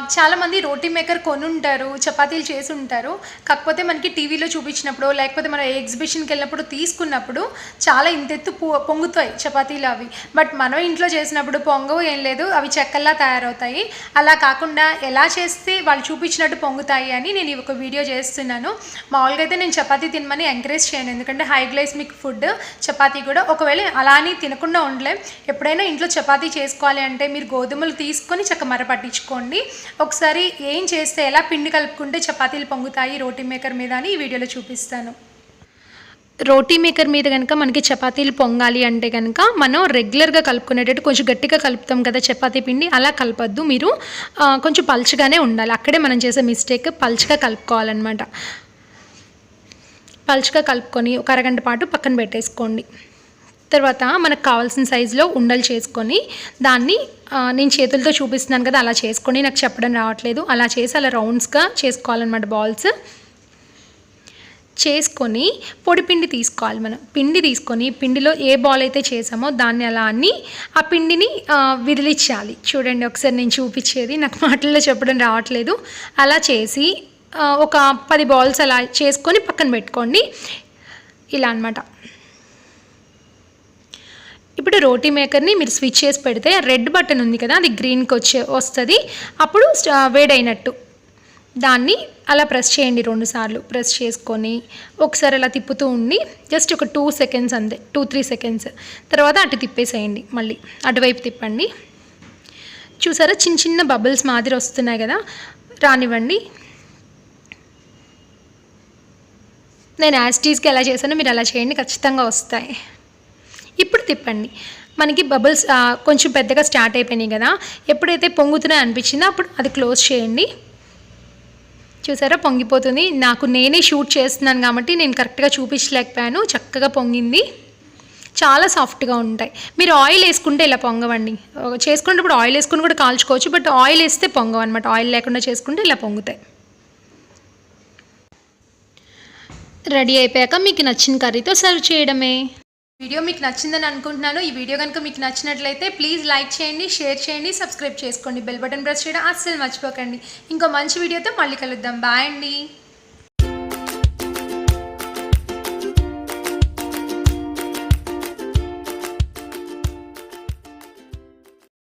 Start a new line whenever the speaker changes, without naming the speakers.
చాలామంది రోటీ మేకర్ కొని ఉంటారు చపాతీలు చేసి ఉంటారు కాకపోతే మనకి టీవీలో చూపించినప్పుడు లేకపోతే మనం ఎగ్జిబిషన్కి వెళ్ళినప్పుడు తీసుకున్నప్పుడు చాలా ఇంతెత్తు పొ- పొంగుతాయి చపాతీలు అవి. బట్ మనం ఇంట్లో చేసినప్పుడు పొంగవు ఏం లేదు అవి చెక్కల్లా తయారవుతాయి. అలా కాకుండా ఎలా చేస్తే వాళ్ళు చూపించినట్టు పొంగుతాయి అని నేను ఈ ఒక వీడియో చేస్తున్నాను. మామూలుగా అయితే నేను చపాతీ తినమని ఎంకరేజ్ చేయను. ఎందుకంటే హై గ్లైస్మిక్ ఫుడ్ చపాతీ కూడా. ఒకవేళ అలా అని తినకుండా ఉండలేం. ఎప్పుడైనా ఇంట్లో చపాతీ చేసుకోవాలి అంటే మీరు గోధుమలు తీసుకొని చక్క మర పట్టించుకోండి. ఒకసారి ఏం చేస్తే ఎలా పిండి కలుపుకుంటే చపాతీలు పొంగుతాయి రోటీ మేకర్ మీద అని ఈ వీడియోలో చూపిస్తాను. రోటీ మేకర్ మీద కనుక మనకి చపాతీలు పొంగాలి అంటే కనుక మనం రెగ్యులర్గా కలుపుకునేటట్టు కొంచెం గట్టిగా కలుపుతాం కదా చపాతీ పిండి అలా కలపద్దు. మీరు కొంచెం పల్చగానే ఉండాలి. అక్కడే మనం చేసే మిస్టేక్ పల్చగా కలుపుకోవాలన్నమాట. పల్చగా కలుపుకొని ఒక అరగంట పాటు పక్కన పెట్టేసుకోండి. తర్వాత మనకు కావాల్సిన సైజులో ఉండలు చేసుకొని దాన్ని నేను చేతులతో చూపిస్తున్నాను కదా అలా చేసుకొని నాకు చెప్పడం రావట్లేదు. అలా చేసి అలా రౌండ్స్గా చేసుకోవాలన్నమాట బాల్స్ చేసుకొని పొడిపిండి తీసుకోవాలి మనం. పిండి తీసుకొని పిండిలో ఏ బాల్ అయితే చేసామో దాన్ని అలా అన్ని ఆ పిండిని విదిలిచ్చాలి చూడండి ఒకసారి నేను చూపించేది. నాకు మాటల్లో చెప్పడం రావట్లేదు. అలా చేసి ఒక పది బాల్స్ అలా చేసుకొని పక్కన పెట్టుకోండి. ఇలా అన్నమాట. ఇప్పుడు రోటీ మేకర్ని మీరు స్విచ్ చేసి పెడితే రెడ్ బటన్ ఉంది కదా అది గ్రీన్కి వచ్చే వస్తుంది. అప్పుడు వేడైనట్టు. దాన్ని అలా ప్రెస్ చేయండి రెండుసార్లు ప్రెస్ చేసుకొని ఒకసారి అలా తిప్పుతూ ఉండి జస్ట్ ఒక టూ సెకండ్స్ అంతే టూ త్రీ సెకండ్స్. తర్వాత అటు తిప్పేసేయండి మళ్ళీ. అటువైపు తిప్పండి. చూసారా చిన్న చిన్న బబుల్స్ మాదిరి వస్తున్నాయి కదా రానివ్వండి. నేను యాస్టీస్కి ఎలా చేశానో మీరు అలా చేయండి ఖచ్చితంగా వస్తాయి. ఇప్పుడు తిప్పండి. మనకి బబుల్స్ కొంచెం పెద్దగా స్టార్ట్ అయిపోయినాయి కదా. ఎప్పుడైతే పొంగుతున్నాయి అనిపించిందో అప్పుడు అది క్లోజ్ చేయండి. చూసారా? పొంగిపోతుంది. నాకు నేనే షూట్ చేస్తున్నాను కాబట్టి నేను కరెక్ట్గా చూపించలేకపోయాను. చక్కగా పొంగింది. చాలా సాఫ్ట్గా ఉంటాయి. మీరు ఆయిల్ వేసుకుంటే ఇలా పొంగవండి. చేసుకునేటప్పుడు ఆయిల్ వేసుకుని కూడా కాల్చుకోవచ్చు. బట్ ఆయిల్ వేస్తే పొంగవు అనమాట ఆయిల్ లేకుండా చేసుకుంటే ఇలా పొంగుతాయి. రెడీ అయిపోయాక మీకు నచ్చిన కర్రీతో సర్వ్ చేయడమే. వీడియో మీకు నచ్చిందని అనుకుంటున్నాను. ఈ వీడియో కనుక మీకు నచ్చినట్లయితే ప్లీజ్ లైక్ చేయండి షేర్ చేయండి సబ్స్క్రైబ్ చేసుకోండి. బెల్ బటన్ ప్రెస్ చేయడం అస్సలు మర్చిపోకండి. ఇంకో మంచి వీడియోతో మళ్ళీ కలుద్దాం. బాయ్ అండి.